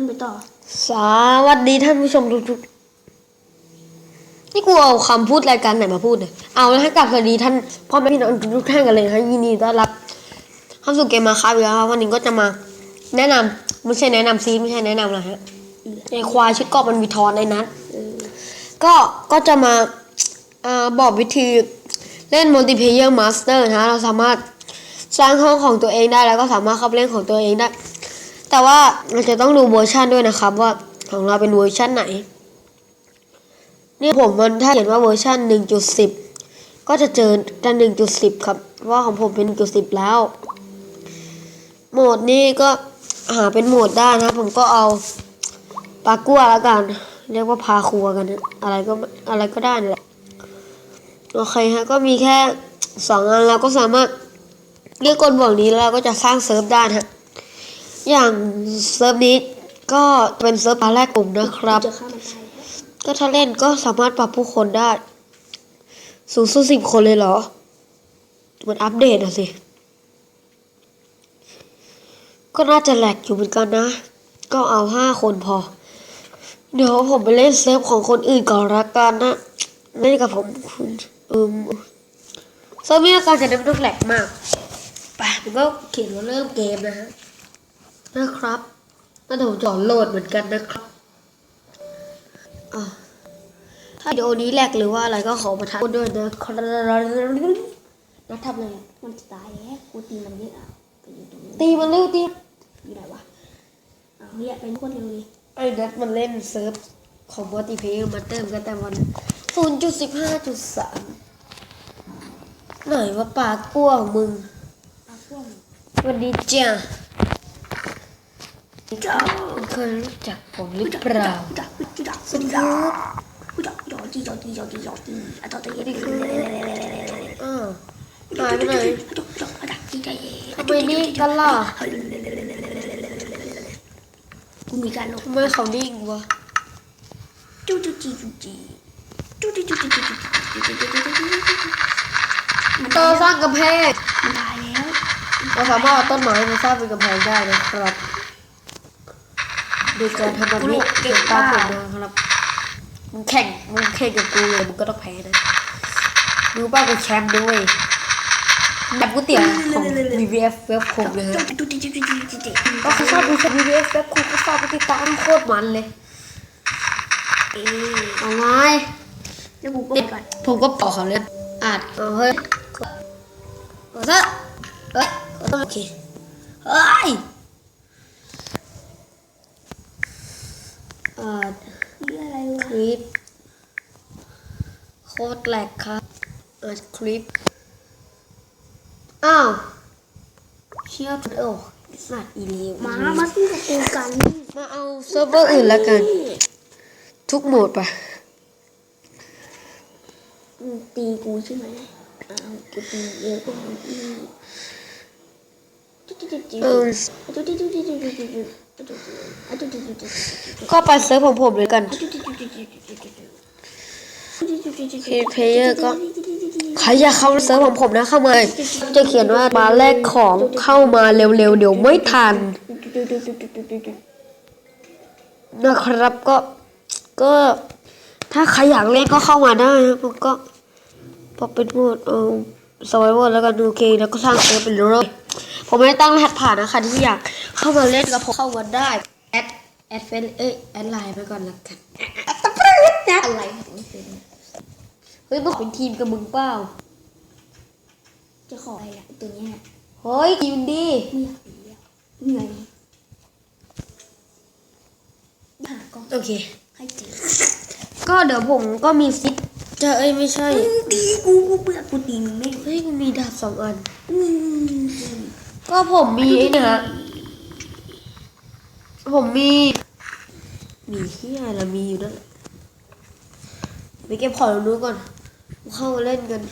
ขึ้นไปต่อ สวัสดีท่านผู้ชมทุกๆนี่กูเอาคำพูดรายการไหนมาพูดเนี่ย เอาแล้วให้กลับสวัสดีท่านพ่อแม่พี่น้องทุกท่านกันเลยนะยินดีต้อนรับเข้าสู่เกมมาครับแล้ววันนี้ก็จะมา แนะนำไม่ใช่แนะนำซีไม่ใช่แนะนำอะไรฮะไอควายชุดเกาะมันวิทอนในนั้นเออก็ก็จะมาอ่าบอกวิธีเล่น multiplayer master นะเราสามารถสร้างห้องของตัวเองได้แล้วก็สามารถเข้าไปเล่นของตัวเองได้ แต่ว่าเราจะต้องดูเวอร์ชันด้วยนะครับว่าของเราเป็นเวอร์ชันไหนนี่ผมมันถ้าเขียนว่าเวอร์ชัน1.10 ก็จะเจอแต่1.10 ครับเพราะว่าของผมเป็น 1.10 แล้ว โหมดนี้ก็หาเป็นโหมดได้นะ ผมก็เอาปากัวแล้วกัน เรียกว่าพาครัวกัน อะไรก็อะไรก็ได้นั่แหละโอเคฮะ ก็มีแค่สองอันเราก็สามารถเรียกกลบอกนี้แล้วเราก็จะสร้างเซิร์ฟได้ฮะ อย่างเซิร์ฟนี้ก็เป็นเซิร์ฟพาแรกกลุ่มนะครับ ก็ถ้าเล่นก็สามารถปรับผู้คนได้ สูงสุดสิบคนเลยเหรอ มันอัปเดตอะสิ ก็น่าจะแหลกอยู่เหมือนกันนะ ก็เอาห้าคนพอ เดี๋ยวผมไปเล่นเซิร์ฟของคนอื่นก่อนละกันนะเล่นกับผมคุณเอืมเซิร์ฟนี้การจะเล่นต้องแหลกมากไปมันก็เขียนว่าเริ่มเกมนะฮะ นะครับแล้วเดี๋ยวผมจะโหลดเหมือนกันนะครับอะถ้าวิดีโอนี้แหลกหรือว่าอะไรก็ขอมาทานด้วยนะครับนัดทำไระมันจะตายแล้วกูตีมันเยอะอะไปอยู่ตรงนี้ตีมันเร็วตีอยู่ไหนวะเอาเนี่ยเป็นคนเร็วเลยไอ้นัทมันเล่นเซิร์ฟของมัลติเพย์มาเติมกันแต่วันศูนย์จุดสิบห้าจุดสามไหนว่าปากกลัวมึงเอาพวกวันนี้จ้า เคยรู้จักผมหรือเปล่าสวัสดีครับเออหายไปไหนทำไมนี่กันล่ะกูมีการลงทำไมเขานิ่งวะจูจูจีจูจีจูจีจูจีจูจีจันต่อสร้างกำแพงจันตายแล้วเราสามารถต้นไม้มาสร้างเป็นกำแพงได้นะครับ ดยการทำแบบนี้เก็บตามผมนะครับมึงแข่งมึงแข่งกับกูเลยมึงก็ต้องแพ้นะรู้ป่ะกูแชมป์ด้วยแบบก๋วยเตี๋ยวของ VVF เว็บคงเลยฮะจูจีจูจีจูจีจูจีก็เขาชอบดู VVF เว็บคงก็ชอบไปติดตามโคตรมันเลยเอ๊ะเอาไงแล้วกูก็ติดก่อนผมก็บอกเขาเลยอาจเอาเฮ้ยขอซะเฮ้ยขอโทษโอเคเฮ้ย อ่านี่อะไรวะคลิป โคตรแหลกครับอัดคลิป อ้าว เชี่ยโอ้สัตว์อีเลวมามาสู้กับกูกัน มาเอาเซิร์ฟเวอร์อื่นแล้วกัน ทุกโหมดปะมึงตีกูใช่ไหมอ้าวกูตีเยอะกว่ามึงอีกจูจีจูจีเออ ก็ไปเซิร์ฟของผมเลยกันคีเพเยอร์ก็ใครอยากเข้าเซิร์ฟของผมนะเข้ามาจะเขียนว่ามาแลกของเข้ามาเร็วๆเดี๋ยวไม่ทันนะครับก็ก็ถ้าใครอยากเล่นก็เข้ามาได้นะผมก็พอเป็นหมดเอา สไวเวอร์แล้วกันโอเคแล้วก็สร้างเซิร์ฟเป็นเลยผมไม่ได้ตั้งรหัสผ่านนะครที่อยากเข้ามาเล่นกับผมเข้ามาได้แอดแอดเฟนเอ้ยแอดไลน์ไปก่อนละกันอะไรของเป็นเฮ้ยมึงเป็นทีมกับมึงเปล่าจะขออะไรล่ะตัวเนี้ยเฮ้ยทีมดีไม่อยากตีอะเหนื่อยหากองโอเคให้เจอก็เดี๋ยวผมก็มีซิป จะเอ้ยไม่ใช่มึงตีกูกูเบื่อกูตีมึงไม่เฮ้ยกูมีดาบสองอันอืมก็ผมมีไอ้เนี่ยฮะผมมี มีที่อะไรละมีอยู่นั่นแหละไปเก็บของตรงนู้นก่อน เข้ามาเล่นกัน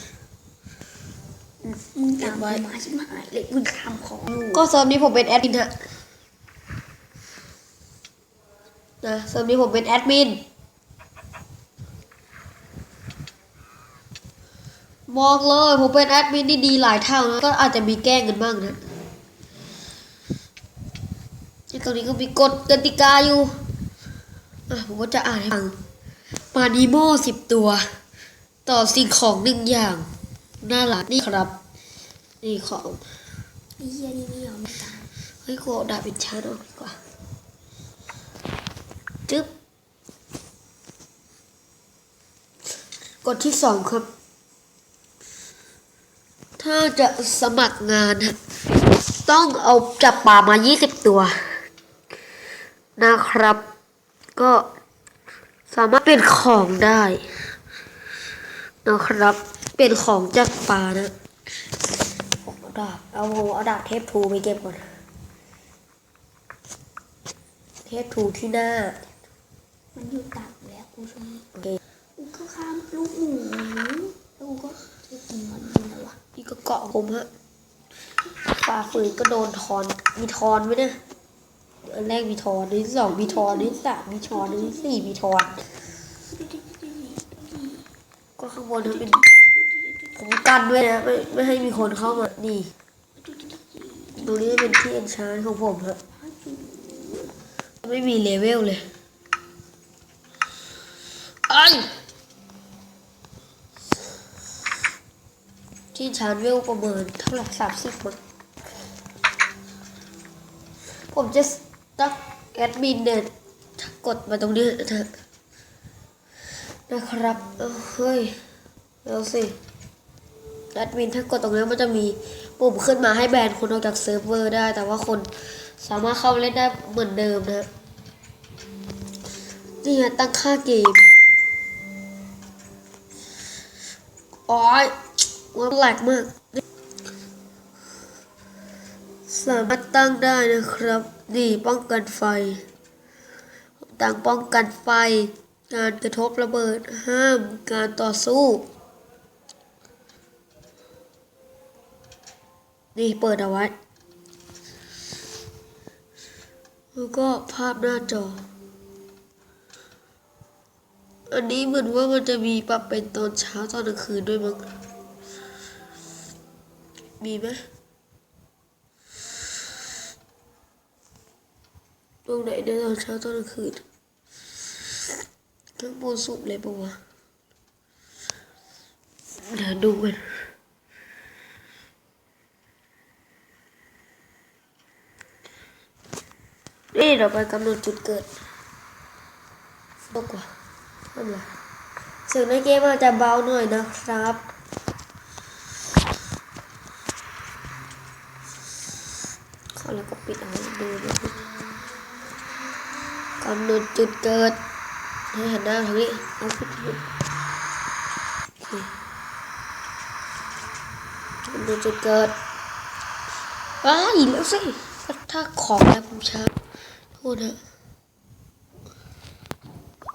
มึงตามมาใช่ไหมเลยกูทำของอยู่ก็เซิร์ฟนี้ผมเป็นแอดมินฮะนะเซิร์ฟนี้ผมเป็นแอดมิน บอกเลยผมเป็นแอดมินที่ดีหลายเท่านะก็อาจจะมีแกล้งกันบ้างนะนี่ก็รงนี้ก็มีกฎกติกาอยู่อะผมก็จะอ่านให้ฟังมานิโมสิบตัว ต่อสิ่งของหนึ่งอย่างน้าหลังนี่ครับ นี่ของไอ้เหี้ยนี่ไม่ยอมตามเฮ้ยกูเอาดาบเป็นชาร์ออกดีกว่าจึ๊บกฎที่สองครับ ถ้าจะสมัครงานฮะต้องเอาจับปลามา 20 ตัว นะครับ ก็สามารถเป็นของได้ นะครับ เป็นของจากปลานะผมเอาดาบเอาเอาดาบเทปทูไปเก็บก่อน เทปทูที่หน้า มันอยู่ต่ำแล้วกูชมโอเคกูก็ข้ามลูกหมูแล้วกูก็จะกินมันกินแล้ววะ นี่ก็เกาะผมฮะฝ่าฝืนก็โดนทอนมีทอนไหมเนี่ยอันแรกมีทอนอันที่สองมีทอนอันที่สามมีทอนอันที่สี่มีทอนก็ข้างบนนั้นเป็นผมกันด้วยนะไม่ไม่ให้มีคนเข้ามานี่ตรงนี้เป็นที่เอนชานของผมฮะไม่มีเลเวลเลยไอ้ยที่ ชานเวลประเมินเท่าไหร่สามสิบมั้งผมจะตักแอดมินเนี่ยกดมาตรงนี้นะนะครับเฮ้ยเอาสิแอดมินถ้ากดตรงนี้มันจะมีปุ่มขึ้นมาให้แบนคนออกจากเซิร์ฟเวอร์ได้ แต่ว่าคนสามารถเข้าเล่นได้เหมือนเดิมนะนี่ไงตั้งค่าเกมโอ้ ยมันแหลกมาก สามารถตั้งได้นะครับนี่ป้องกันไฟ ต่างป้องกันไฟ การกระทบระเบิดห้ามการต่อสู้ นี่เปิดเอาไว้ แล้วก็ภาพหน้าจออันนี้เหมือนว่ามันจะมีปรับเป็นตอนเช้าตอนกลางคืนด้วยมั้ง มีไหมตรงไหนในตอนเช้าตอนกลางคืนข้างบนสุดเลยปะวะเดี๋ยวดูกันนี่เราไปกำหนดจุดเกิดตกว่าทำไรเสียงในเกมอาจจะเบาหน่อยนะครับ เข้า แล้วก็ปิดเอาดูดูกำหนดจุดเกิดให้หันหน้าทางนี้เอาขึ้นขึ้นดูจุดเกิดอ้ายแล้วสิถ้าของแล้วผมช้าโทษนะ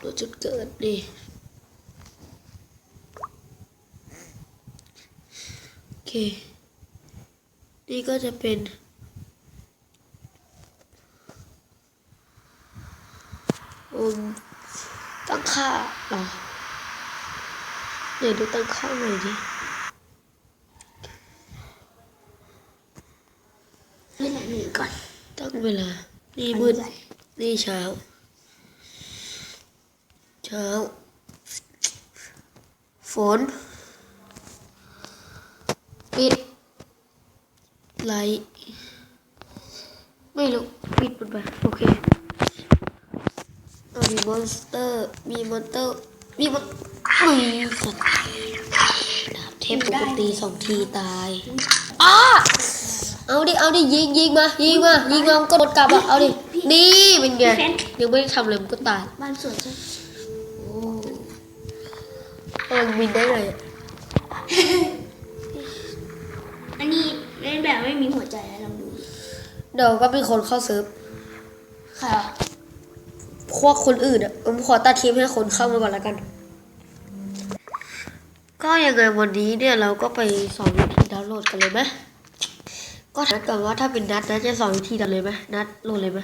ดูจุดเกิดดิโอเค นี่ก็จะเป็น อืม ตั้งค่าเหรอเดี๋ยวดูตั้งค่าหน่อยดินี่แหละหนึ่งก่อน ตั้งเวลา นี่มืดนี่เช้า เช้า ฝน ปิด ไลท์ไม่รู้ ปิดหมดไปโอเค มีมอนสเตอร์ มีมอนเตอร์ มีมอนมีสัตว์ดาบเทพปกติสองทีตายอ้าเอาดิ เอาดิ ยิงยิงมา ยิงมา ยิงมามันก็กดกลับอะ เอาดิ นี่เป็นไง ยังไม่ได้ทำเลยมันก็ตาย บ้านสวนใช่ไหมโอ้เออบินได้เลยอะอันนี้เล่นแบบไม่มีหัวใจแล้วลองดู เดี๋ยวก็มีคนเข้าเซิร์ฟค่ะ พวกคนอื่นอะผมขอตัดคลิปให้คนเข้ามาก่อนแล้วกัน ก็ยังไงวันนี้เนี่ยเราก็ไปสอนวิธีดาวน์โหลดกันเลยไหมก็นัดกันว่าถ้าเป็นนัดนัดจะสอนวิธีดาวน์เลยไหมนัดโหลดเลยไหม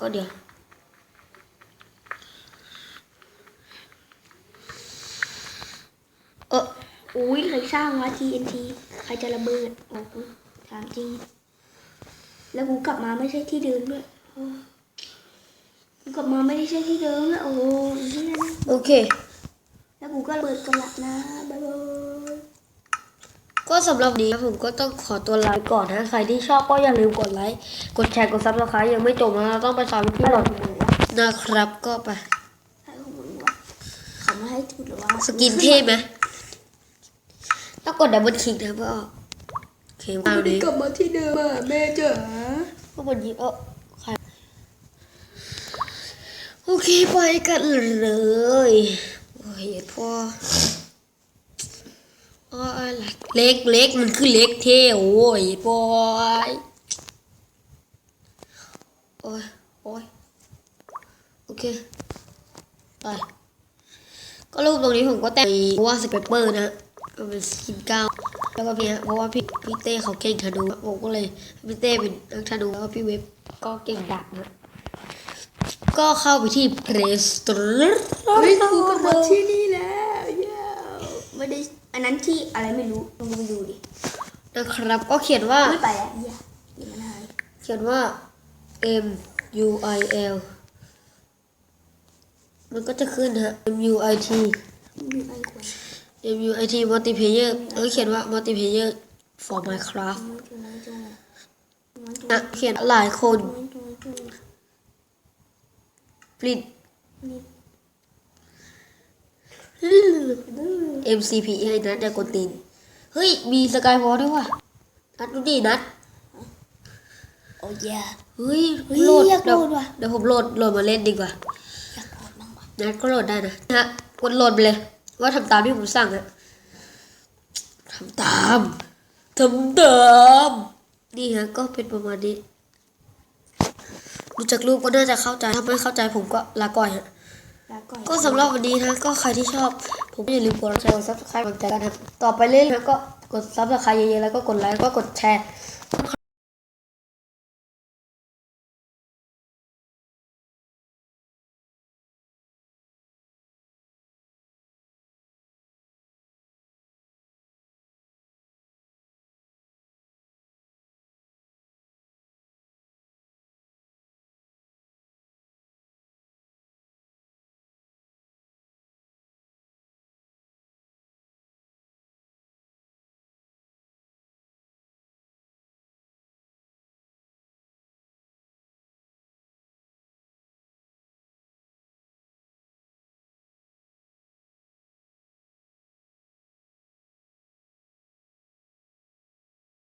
ก็เดี๋ยวเอออุ้ยใครสร้างวะ TNT ใครจะระเบิดโอ้ถามจริง แล้วกูกลับมาไม่ใช่ที่เดิมด้วย กูกลับมาไม่ได้ใช่ที่เดิมแล้วโอ้โหเหี้ยนะโอเค แล้วกูก็เปิดกระหลับนะบ๊ายบายก็สำหรับวันนี้ผมก็ต้องขอตัวลาไปก่อนนะใครที่ชอบก็อย่าลืมกดไลค์กดแชร์กดซับสไครต์ยังไม่จบนะเราต้องไปสอนพี่หลอดนะครับก็ไปใครของมึงวะเขาไม่ให้จุดหรือว่าสกินเท่ไหมต้องกดดับเบิลคลิกนะเพื่อออกโอเคมาไม่ได้นี้กลับมาที่เดิมอะแม่จ๋าก็วันนี้เออใคร โอเคไปกันเลยโอ้ยพ่อโอ้ยเล็กเล็กมันคือเล็กเท่โอ้ยบอยโอ้ยโอ้ยโอเคไปก็รูปตรงนี้ผมก็แต่งว่าสเปเปอร์นะมันเป็นสกินก้าวแล้วก็พี่ฮะเพราะว่าพี่พี่เต้เขาเก่งธนูผมก็เลยพี่เต้เป็นนักธนูแล้วก็พี่เว็บก็เก่งดาบนะ ก็เข้าไปที่ Play Store เฮ้ยกูกลับมาที่นี่แล้วเย้ไม่ได้อันนั้นที่อะไรไม่รู้ลองไปดูดินะครับก็เขียนว่าไม่ไปแล้วเย้เขียนว่า M U I L มันก็จะขึ้นฮะ M U I T M U I T multiplayer แล้วก็เขียนว่า multiplayer for Minecraft มันจุงมันจุงมันจุงนะเขียนหลายคน มันจุงมันจุงปลิดนี่ M C P ให้นัดอย่ากดตีน เฮ้ย มีสกายวอลด้วยว่ะ นัดดูดินัด โอ้ยอยากเฮ้ยเฮ้ยโหลดอยากเดี๋ยวโหลดว่ะ เดี๋ยวผมโหลดโหลดมาเล่นดีกว่า อยากโหลดบ้างว่ะ นัดก็โหลดได้นะนะฮะกดโหลดไปเลย ว่าทำตามที่ผมสั่งอะทำตาม ทำตาม นี่ฮะ ก็เป็นประมาณนี้ ดูจากรูปก็น่าจะเข้าใจถ้าไม่เข้าใจผมก็ลาก่อยฮะลาก่อนก็สำหรับวันนี้นะ ก็ใครที่ชอบ ผมก็อย่าลืมกดไลค์กดซับสไครต์กำลังใจกันนะครับต่อไปเรื่อยๆนะก็กดซับสไครต์เยอะๆแล้วก็กดไลค์ก็กดแชร์